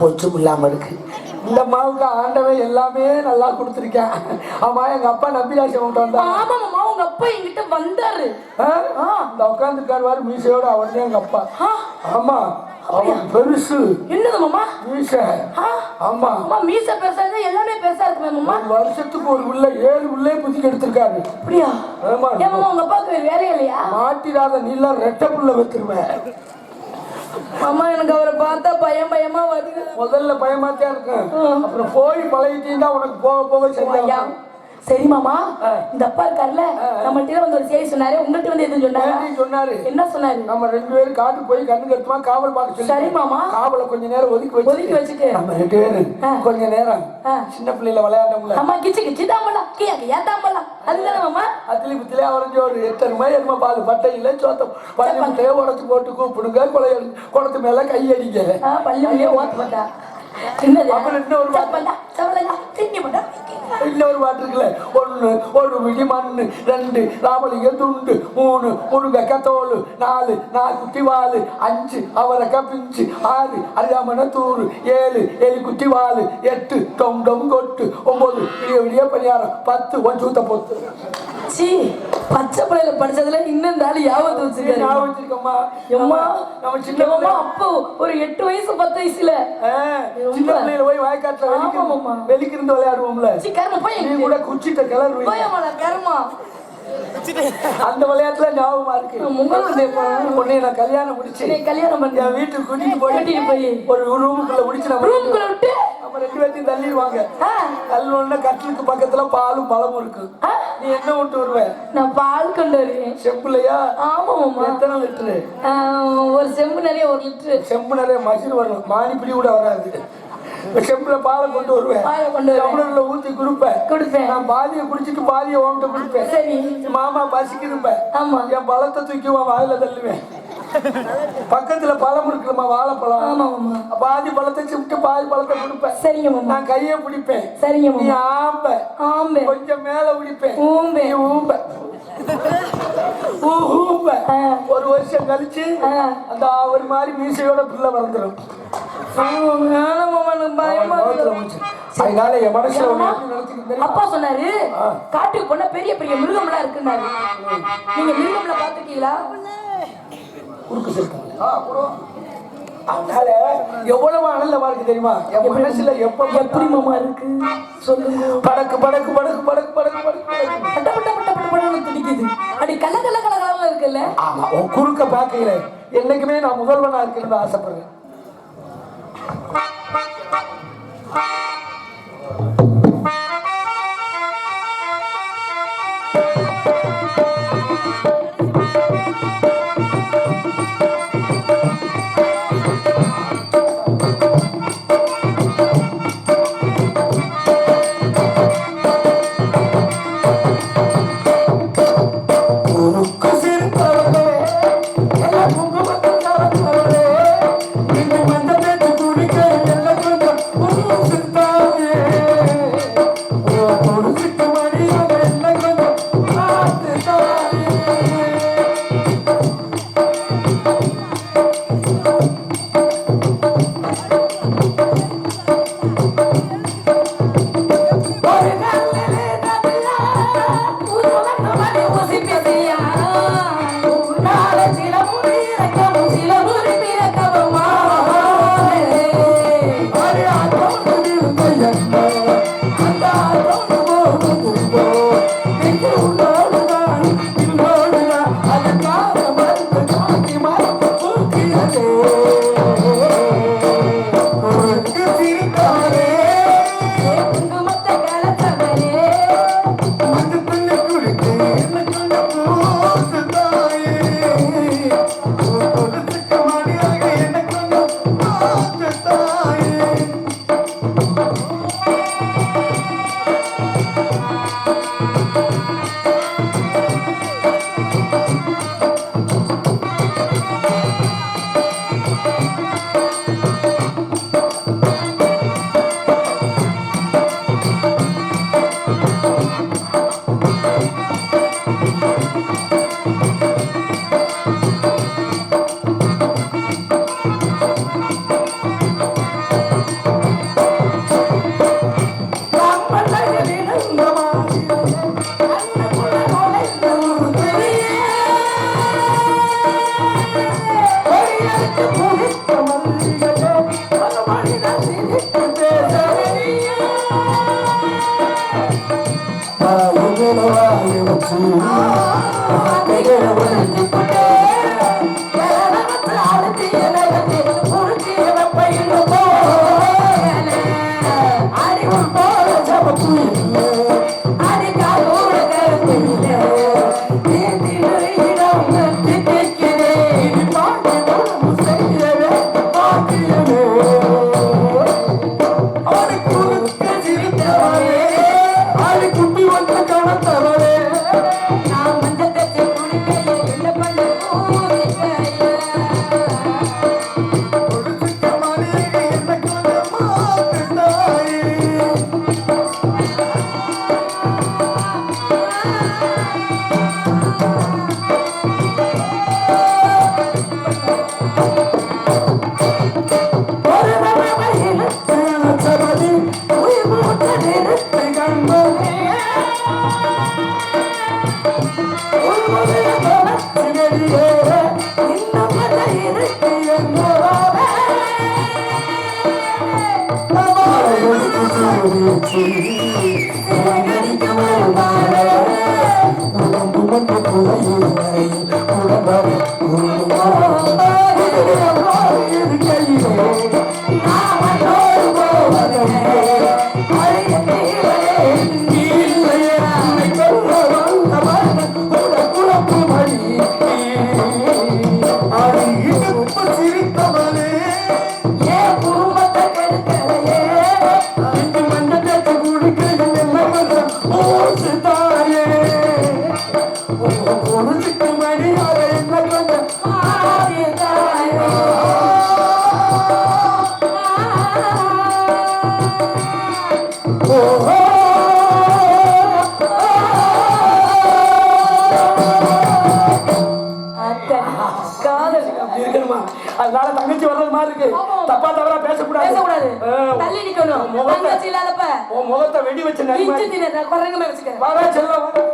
ஒச்சும் இல்லாம இருக்கு. இந்த மாவுக்கு ஆண்டவன் எல்லாமே நல்லா கொடுத்துருக்கேன். ஆமா எங்க அப்பா நம்பிராசி அவன்கிட்ட வந்தா ஆமா மாமா உங்க அப்பா என்கிட்ட வந்தாரு? இந்த உட்காந்துருக்காரு மீசையோட அவன் எங்க அப்பா. ஆமா அவன் பெருசு. என்னது மாமா? மீசை. ஆமா. மாமா மீச பெருசா எல்லாமே பெருசா இருக்குமே மாமா? ஒரு வருஷத்துக்கு ஒரு உள்ள ஏழு உள்ளே புதுக்கி எடுத்திருக்காரு அப்படியா? ஆமா. உங்க அப்பாவுக்கு வேற வேலையே? இல்லையா மாட்டிடாத நீல ரெட்டை புள்ள வைத்திருவேன். மாமா எனக்கு அவரை பார்த்தா பயம் பயமா வருது. முதல்ல பயமாத்தான் இருக்கும் அப்புறம் போய் பழகிட்டீங்கன்னா உனக்கு போக போக சரியா சரி மாமா இந்த அப்பா இருக்கார்ல நம்மள்ட்ட வந்து ஒரு செய்தி சொன்னாரு. உங்கள்கிட்ட வந்து எதுவும் சொன்னாரு? சொன்னாரு? என்ன சொன்னாரு? நம்ம ரெண்டு பேரும் காட்டுக்கு போய் கண்ணு கட்டுமா காவல் பார்க்க சொல்லி சரி மாமா காவலை கொஞ்ச நேரம் ஒதுக்கி வச்சு ஒதுக்கி வச்சுட்டு. நம்ம ரெண்டு பேரும். கொஞ்ச நேரம். சின்ன பிள்ளைல விளையாண்டோம்ல. அம்மா கிச்சு கிச்சு தாம்பலாம். கியா கியா தாம்பலாம். அதுதானே மாமா அத்திலி புத்திலே அவரஞ்சு ஒரு எத்தனை மாதிரி எருமை பால் பட்டையில சோத்தம். பள்ளி முட்டையை உடச்சு போட்டு கூப்பிடுங்க கொலை குடத்து மேல கை அடிக்க ஆ, பள்ளி முடிய ஓத்து பார்த்தா என்னது அப்புறம் இன்னொரு சப்பலா சவலா தின்னி போட்டா. இன்னொரு பாட்டு இருக்குல்ல ஒன்று ஒரு விழி மண் ரெண்டு ராமலிங்க துண்டு மூணு முருங்கை தோல் நாலு நாலு குட்டி வாலு அஞ்சு அவரைக்காய் பிஞ்சு ஆறு அரியாமன தூறு ஏழு ஏழு குட்டி வாலு எட்டு டொம் டொம் கொட்டு ஒன்பது விடிய விடிய பணியாரம் பத்து ஒன் சூத்த பொத்து. சீ பச்சை பிள்ளையில படிச்சதுல இன்னும் இந்த ஆளு யாவது வச்சிருக்காரு. ஞாபகம் எம்மா நம்ம அப்போ ஒரு எட்டு வயசு பத்து வயசுல. சின்ன பிள்ளையில போய் வயக்காட்டுல ஆமாம்மா. வெளிக்கு வெளிக்கு இருந்து விளையாடுவோம்ல. சீ கருமா போய் கூட குச்சிட்ட கிளறு போய் கருமா. அந்த விளையாட்டுல ஞாபகமா இருக்கு. உன்னை நான் கல்யாணம் முடிச்சு கல்யாணம் பண்ணி. என் வீட்டுக்கு கூட்டிட்டு போய் கூட்டிட்டு போய். ஒரு ரூமுக்குள்ள முடிச்சு நம்ம விட்டு? ரெண்டு பேர்த்தையும் தள்ளிடுவாங்க. ஆ, தள்ளணும்னா கட்டிலுக்கு பக்கத்துல பாலும் பழமும் இருக்கு. நீ என்ன விட்டு வருவ? நான் பால் கொண்டு வருவேன் செம்புலையா? ஆமா மாமா. எத்தனை லிட்டரு? ஒரு செம்பு நிறைய ஒரு லிட்டரு. செம்பு நிறைய மசிறு வரும். மானிப்பிடி கூட வராது. செம்புல பாலை கொண்டு வருவேன். பாலை கொண்டு. டம்ளர்ல ஊத்தி கொடுப்பேன். கொடுப்பேன். நான் பாதியை குடிச்சிட்டு பாதியை உன்கிட்ட கொடுப்பேன். சரி. மாமா பசிக்குதும்ப ஆமா. என் பழத்தை தூக்கி வாயில தள்ளுவேன். பக்கத்துல பழம் இருக்குமா வாழைப்பழம். ஆமா மாமா பாதி பழத்தை சிமிட்டு பாதி பழத்தை கொடுப்பேன். சரிங்க மாமா. நான் கையை பிடிப்பேன். சரிங்க நீ ஆம்ப. ஆம்பே. கொஞ்சம் மேல பிடிப்பேன் ஊம்பே. ஊம்ப. ஊம்ப. ஒரு வருஷம் கழிச்சு. அந்த ஒரு மாதிரி மீசையோட பிள்ளை. மூச்சு. அதனால என் மனசுல? அப்பா சொன்னாரு காட்டுக்கு போனா பெரிய பெரிய மிருகம்லாம் இருக்குன்னாரு. நீங்க மிருகம்லாம் பாத்துருக்கீங்களா குறுக்கு சிறுத்தை. அதனால எவ்வளவு அனல்லமா இருக்கு தெரியுமா? என் மனசுல எப்ப எப்படி மாமா இருக்கு? சொல்லுங்க. படக்கு படக்கு படக்கு படக்கு படக்கு படக்கு துடிக்குது அடி கல்ல கல்ல கல்ல கலர்ல இருக்குல்ல? ஆமா உன் குறுக்க பார்க்கையில என்னைக்குமே நான் முதல்வனா இருக்கணும்னு ஆசைப்படுறேன். Te quiero, இருக்கு. தப்பா தவறா பேசக்கூடாது. பேசக்கூடாது. தள்ளி நிக்கணும். முகத்தை இல்லாதப்ப உன் முகத்தை வெடி வச்சு நடிச்சு தின்னு குரங்க வச்சுக்க. வர செல்ல வர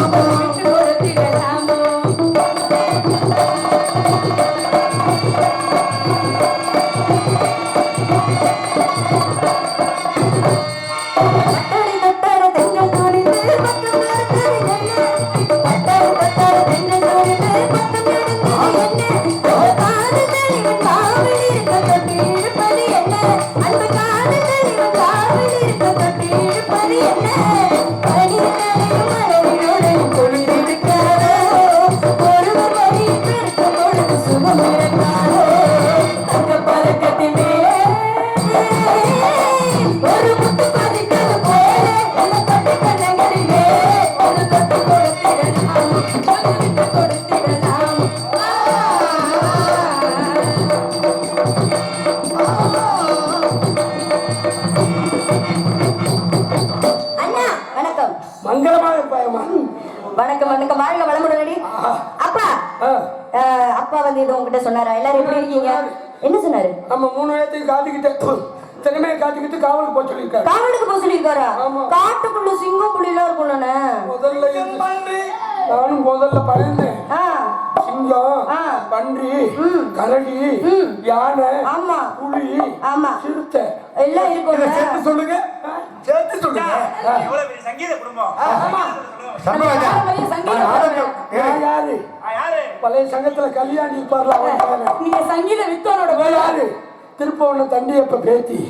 Thank you. சொன்னாரா? எல்லாரும் எப்படி இருக்கீங்க? என்ன சொன்னாரு? ஆமா மூணு நேரத்துக்கு காத்துக்கிட்டேன் திறமையை காத்துக்கிட்டு காவலுக்கு போக சொல்லியிருக்காரு. காவலுக்கு போக சொல்லியிருக்காரா? காட்டுக்குள்ள சிங்கம் புலிலாம் இருக்கும் நானே முதல்ல நானும் முதல்ல பயந்தேன் புறா பன்றி கரடி யானை ஆமா. புலி ஆமா. சிறுத்தை. எல்லாம் இருக்கும் சொல்லுங்க. சேர்த்து சொல்லுங்க. இவ்வளவு பெரிய சங்கீத குடும்பம். பழைய சங்கத்துல கல்யாணி நீங்க சங்கீத வித்தோனோட யாரு? திருப்பவன தண்டியப்ப பேத்தி.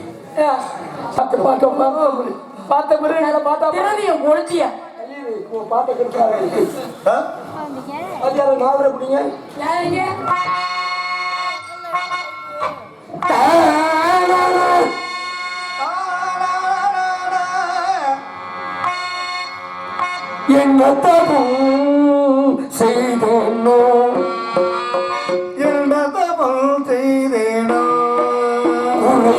பார்த்த பிறகு பார்த்தா பிறகு பொழுத்தியா உன் பாட்டை கெடுப்பாங்க அது யாரும் நாவல் எப்படிங்க என்ன தபம் செய்தேனோ? என்ன தபம் செய்தேனோ? உரை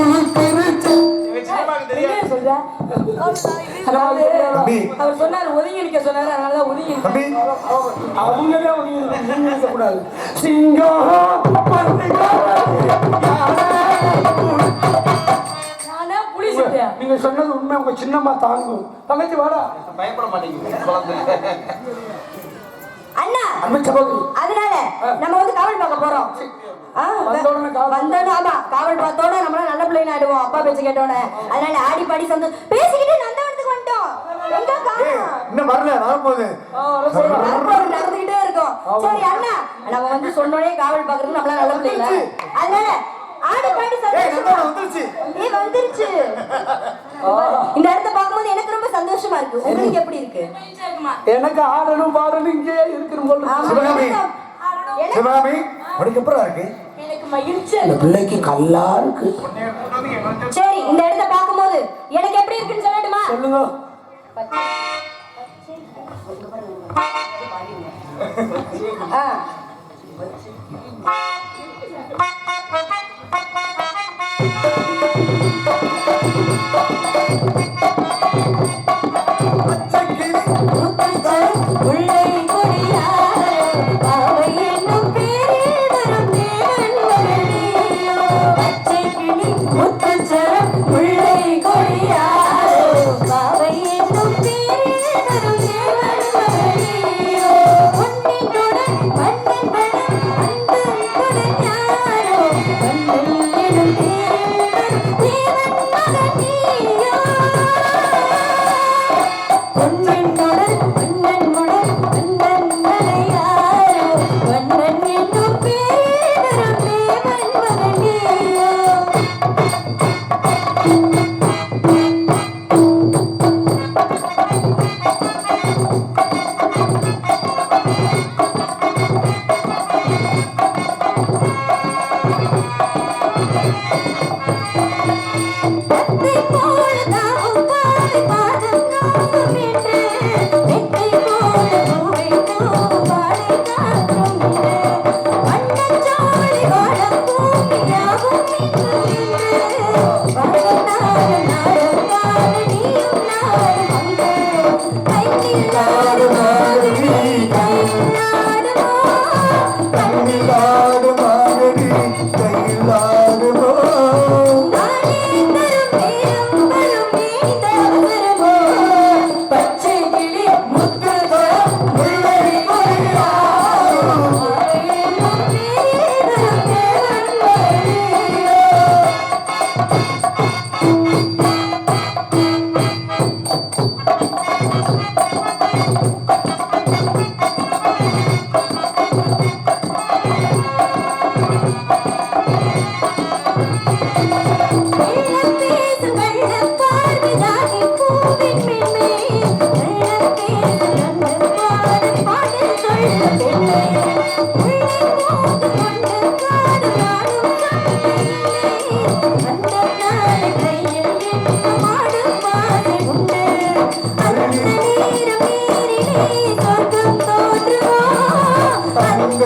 அவர் சொன்னாரு ஒதுங்கி நிக்க சொன்னாரு அதனாலதான் ஒதுங்கி நிக்க. அவங்களே கூடாது. நானா புலி சிட்டியா? நீங்க சொன்னது உண்மை உங்க சின்னம்மா தாங்கும் தங்கச்சி வாடா. பயப்பட மாட்டேங்குது அண்ணா அதனால நம்ம வந்து காவல் பார்க்க போறோம். வந்தோடனே, ஆமா காவல் பார்த்தோட நம்மள நல்ல பிள்ளைங்க ஆயிடுவோம். அப்பா பேச்சு கேட்டோட அதனால ஆடி பாடி சந்தோஷம் பேசிக்கிட்டு நந்தவனத்துக்கு வந்துட்டோம். எங்க காணோம்? இன்னும் வரல வரப்போகுது நடந்துகிட்டே இருக்கும். சரி அண்ணா. நம்ம வந்து சொன்னோடனே காவல் பாக்குறது நம்மள நல்ல பிள்ளைங்க அதனால ஆடி பாடி வந்துருச்சு. ஏய் வந்துருச்சு. இந்த இடத்த பார்க்கும்போது எனக்கு ரொம்ப சந்தோஷமா இருக்கு. உங்களுக்கு எப்படி இருக்கு? எனக்கு ஆடணும் பாடணும் இங்கேயே இருக்கிற போல. சிவகாமி. சிவகாமி. உனக்கு எப்படா இருக்கு? எனக்கு மகிழ்ச்சி இந்த பிள்ளைக்கு கல்லா இருக்கு. சரி இந்த இடத்த பார்க்கும்போது எனக்கு எப்படி இருக்குன்னு சொல்லட்டுமா? சொல்லுங்க. ஆ. Love.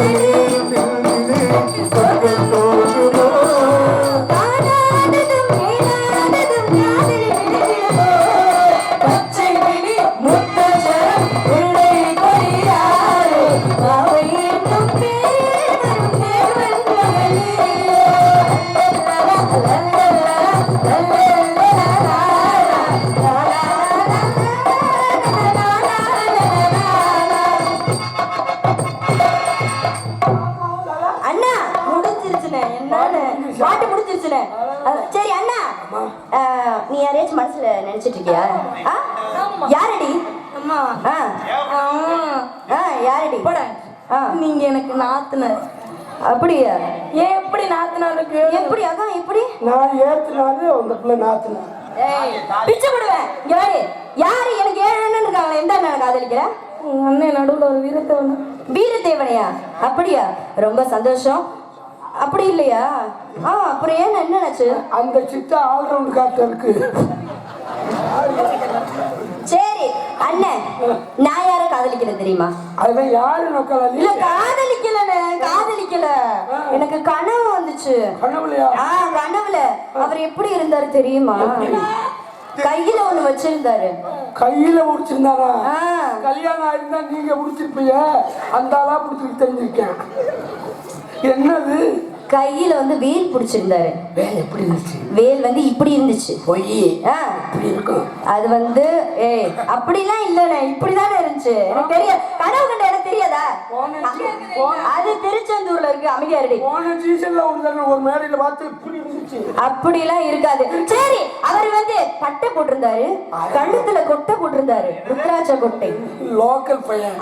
அந்த நாத்துனருக்கு. எப்படி அதான் எப்படி? நான் ஏத்துனாலே உங்க பிள்ளை நாத்துனேன் ஏய், பிச்சு இங்க வாடி யாரு எனக்கு ஏழு அண்ணன் இருக்காங்க எந்த அண்ணன் காதலிக்கிற? அண்ணன் நடுவுல ஒரு வீரத்தேவன். வீரத்தேவனையா? அப்படியா? ரொம்ப சந்தோஷம். அப்படி இல்லையா? ஆ அப்புறம் ஏன் என்ன நினைச்சு அந்த சித்தா ஆல்ரவுண்ட் கார்ட்ட இருக்கு சரி அண்ணா அண்ணே நான் யாரை காதலிக்கிறேன் தெரியுமா? அதுதான் யாரு நோக்கல இல்ல காதலிக்கலண்ணே காதலிக்கல. எனக்கு கனவு வந்துச்சு. கனவுலையா? ஆ கனவுல. அவர் எப்படி இருந்தாரு தெரியுமா? கையில ஒண்ணு வச்சிருந்தாரு. கையில முடிச்சிருந்தாரா ஆ, கல்யாணம் ஆயிருந்தா நீங்க முடிச்சிருப்பீங்க அந்த ஆளா முடிச்சிட்டு தெரிஞ்சிருக்கேன். என்னது? கையில வந்து வேல் பிடிச்சிருந்தாரு. வேலை எப்படி இருந்துச்சு? வேல் வந்து இப்படி இருந்துச்சு. பொய். இப்படி இருக்கும். அது வந்து ஏய் அப்படிலாம் இல்லண்ணே இப்படிதானே இருந்துச்சு. எனக்கு தெரியாது. கனவு கண்ட போன- அது திருச்செந்தூர்ல இருக்கு அமைதியா இருடி போன சீசன்ல ஒரு தடவை ஒரு மேடையில பார்த்து இப்படி இருந்துச்சு அப்படிலாம் இருக்காது. சரி அவர் வந்து பட்டை போட்டிருந்தாரு கழுத்துல கொட்டை போட்டிருந்தாரு ருத்ராட்ச கொட்டை. லோக்கல் பையன்.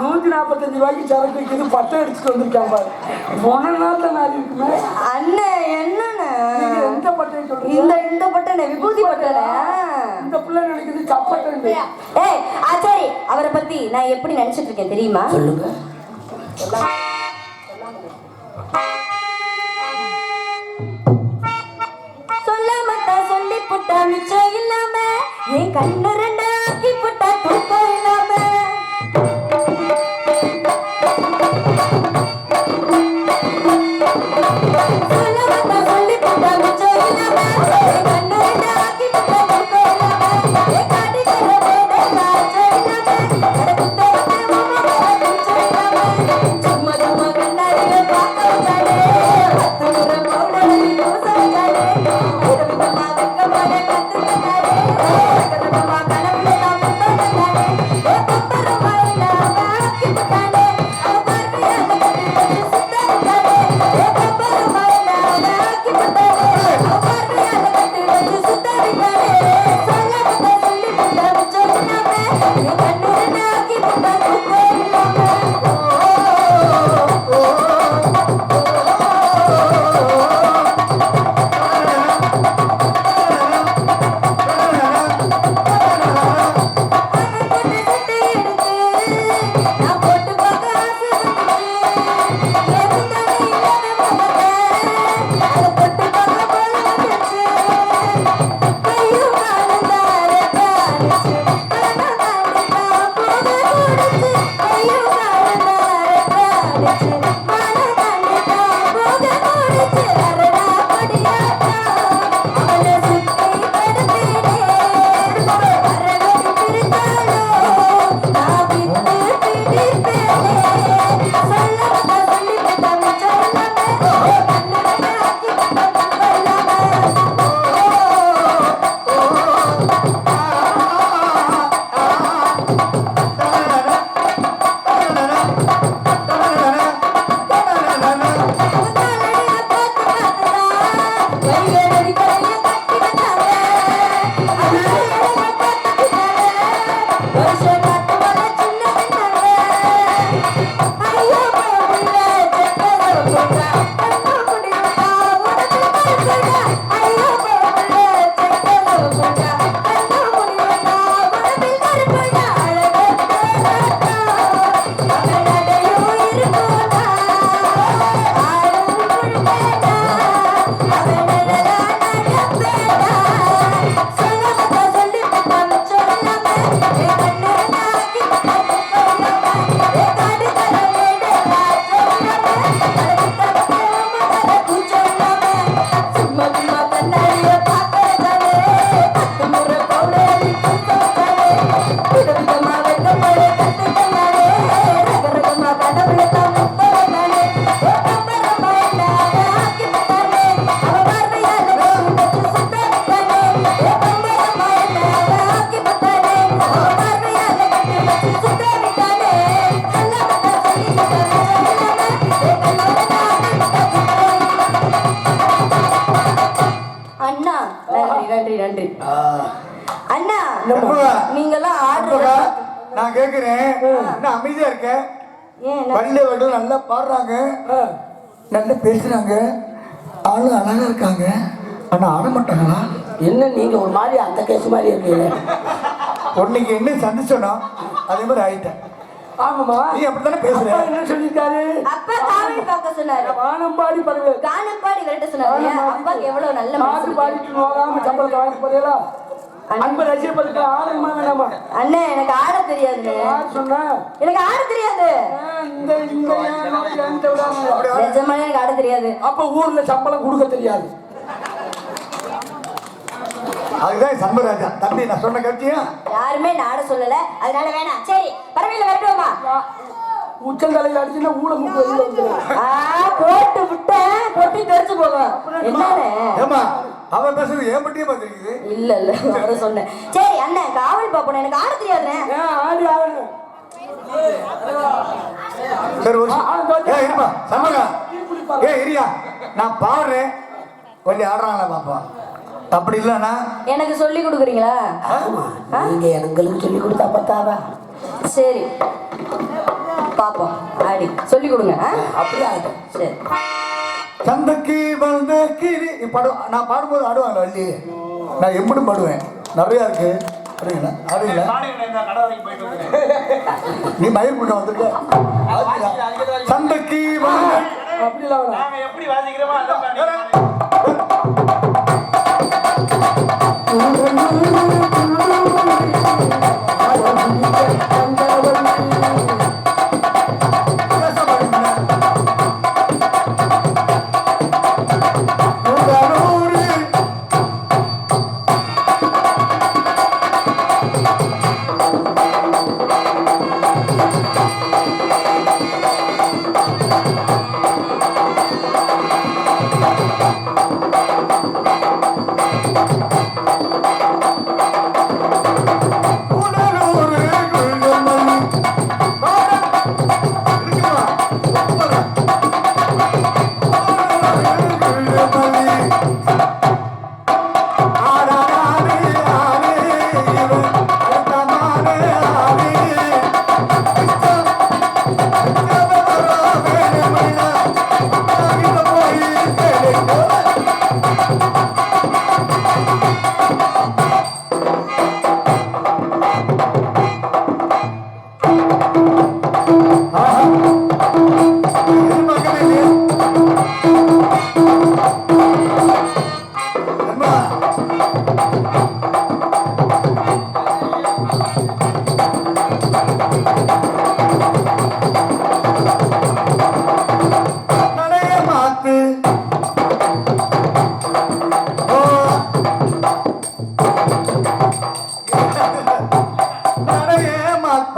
நூத்தி நாற்பத்தஞ்சு ரூபாய்க்கு சரக்கு வைக்கிறது அடிச்சுட்டு வந்திருக்கான் பாரு. போன நாள்ல நான் இருக்குமே? அண்ணன் எந்த இந்த இந்த பட்டனை விபூதி பட்டனை இந்த பிள்ளை நினைக்குது சப்பட்டம் ஏய் அவரை பத்தி நான் எப்படி நினைச்சிட்டு இருக்கேன் தெரியுமா? சொல்லுங்க. சொல்லாம தான் சொல்லி புட்டா மிச்சம் இல்லாம என் கண்ணு ரெண்டு ஆக்கி புட்டா தூக்கம் இல்லாம. சொல்லாம தான் சொல்லி புட்டா மிச்சம் இல்லாம அமைதியா இருக்க? ஏன் என்ன? பள்ளி வட்டம் நல்லா பாடுறாங்க. நல்லா பேசுறாங்க. ஆளு அழகா இருக்காங்க. ஆனா ஆட மாட்டாங்களா? என்ன நீங்க ஒரு மாதிரி அந்த கேஸ் மாதிரி இருக்கீங்க? உன்னைக்கு என்ன சந்திச்சோனா அதே மாதிரி ஆயிட்டேன். ஆமாமா நீ அப்படித்தானே பேசுற? என்ன சொல்லியிருக்காரு? அப்பா காவடி பார்க்க சொன்னாரு. வானம்பாடி பறவை கானம் பாடி விரட்ட சொன்னாரு. அப்பாக்கு எவ்வளவு நல்ல பாட்டு பாடிட்டு நோகாம சம்பளத்தை வாங்கி போறீங்களா? அன்பு ரசிப்பதுக்கு ஆளுமா வேணாமா அண்ணே எனக்கு ஆட தெரியாதுண்ணே. யார் சொன்னா. எனக்கு ஆட தெரியாது. இந்த இந்த எனக்கு ஆட தெரியாது. அப்ப ஊர்ல சம்பளம் கொடுக்க தெரியாது. அதுதான் சண்முகராஜா தம்பி நான் சொன்ன கட்சியா யாருமே நான் ஆட சொல்லல. அதனால வேணாம். சரி பரவாயில்ல வரட்டுமா உச்சல் தலையில அடிச்சுன்னா ஊட முக்கு போட்டு விட்டேன். பொட்டி தெரிச்சு போகும் ஏமா அவன் பேசுறது ஏன் பட்டியே பார்த்துருக்குது இல்ல இல்ல அவரை சொன்னேன். சரி அண்ணன் காவல் பாப்போம் எனக்கு ஆட தெரியாதுண்ணே. ஆடி ஆடணும் சரி ஒரு ஏ இருப்பா. ஏ இரியா நான் பாடுறேன். கொஞ்சம் ஆடுறாங்களா பாப்பா? அப்படி இல்லைன்னா? எனக்கு சொல்லி கொடுக்குறீங்களா? ஆ? நீங்க எங்களுக்கு சொல்லி கொடுத்தா பத்தாதா? சரி. பாப்போம். ஆடி. சொல்லி கொடுங்க ஆ? அப்படியே? ஆகட்டும் சரி. சந்தைக்கு வந்த கிளி நீ நான் பாடும்போது ஆடுவாங்க வள்ளி. நான் எப்படி பாடுவேன். நிறையா இருக்கு. ஆடுவீங்களா ஆடுவீங்களா நீ மயில் பண்ண வந்திருக்க சந்தைக்கு வந்த அப்படி எப்படி வாசிக்கிறோமோ அதான்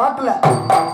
மா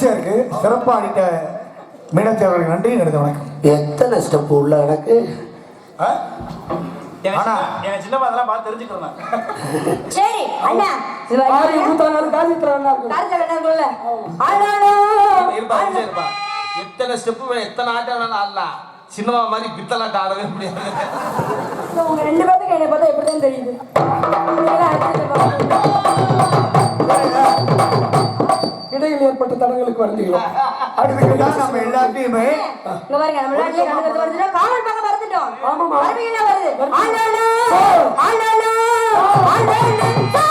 விடுங்க உண்மை மகிழ்ச்சியா இருக்கு. சிறப்பா ஆடிட்ட மீனாட்சி அவர்களுக்கு நன்றி எனது வணக்கம். எத்தனை ஸ்டெப் உள்ள எனக்கு? சரி அண்ணா எத்தனை ஸ்டெப்பு எத்தனை ஆட்டம் வேணாலும் ஆடலாம் சின்னமா மாதிரி பித்தலாட்டம் ஆடவே முடியாது. உங்க ரெண்டு என்னை பார்த்தா எப்படிதான் தெரியுது. இடையில் ஏற்பட்ட தடங்களுக்கு வருந்துகிறோம் அதுக்குதான் நம்ம எல்லாத்தையுமே இங்க பாருங்க நம்ம நாட்டிலே கணக்கு வருதுன்னா காவல் பார்க்க மறந்துட்டோம் ஆமாமா. மறுபடியும் என்ன வருது. ஆளாளோ ஆளாளோ ஆளாளோ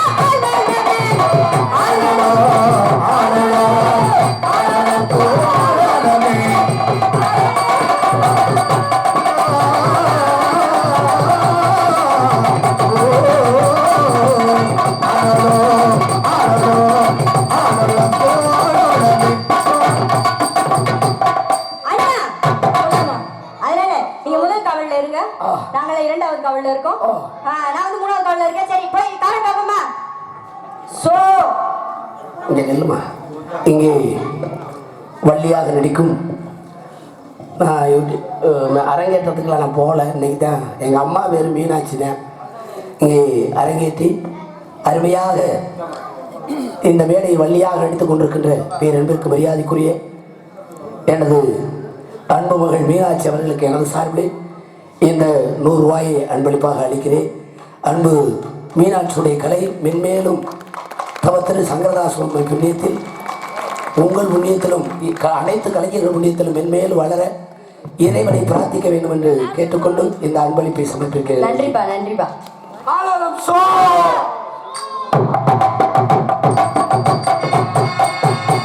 இருங்க. நாங்கள இரண்டாவது காவல்ல இருக்கோம். நான் வந்து மூணாவது காவல்ல இருக்கேன். சரி போய் காவல் பாப்போமா சோ இங்கே நில்லுமா? இங்கே வள்ளியாக நடிக்கும் நான் அரங்கேற்றத்துக்குலாம் நான் போகல. இன்னைக்கு தான் எங்கள் அம்மா பேர் மீனாட்சி தான் இங்கே அரங்கேற்றி அருமையாக இந்த மேடையை வள்ளியாக நடித்துக் கொண்டிருக்கின்ற பேரன்பிற்கு மரியாதைக்குரிய எனது அன்பு மகள் மீனாட்சி அவர்களுக்கு எனது சார்பில் இந்த நூறு ரூபாயை அன்பளிப்பாக அளிக்கிறேன். அன்பு மீனாட்சியுடைய கலை மென்மேலும் தவத்திரு சங்கரதாசம் புண்ணியத்தில் உங்கள் க- அனைத்து கலைஞர்கள் புண்ணியத்திலும் மென்மேலும் வளர இறைவனை பிரார்த்திக்க வேண்டும் என்று கேட்டுக்கொண்டு இந்த அன்பளிப்பை சமர்ப்பிக்கிறேன். நன்றிப்பா நன்றிப்பா.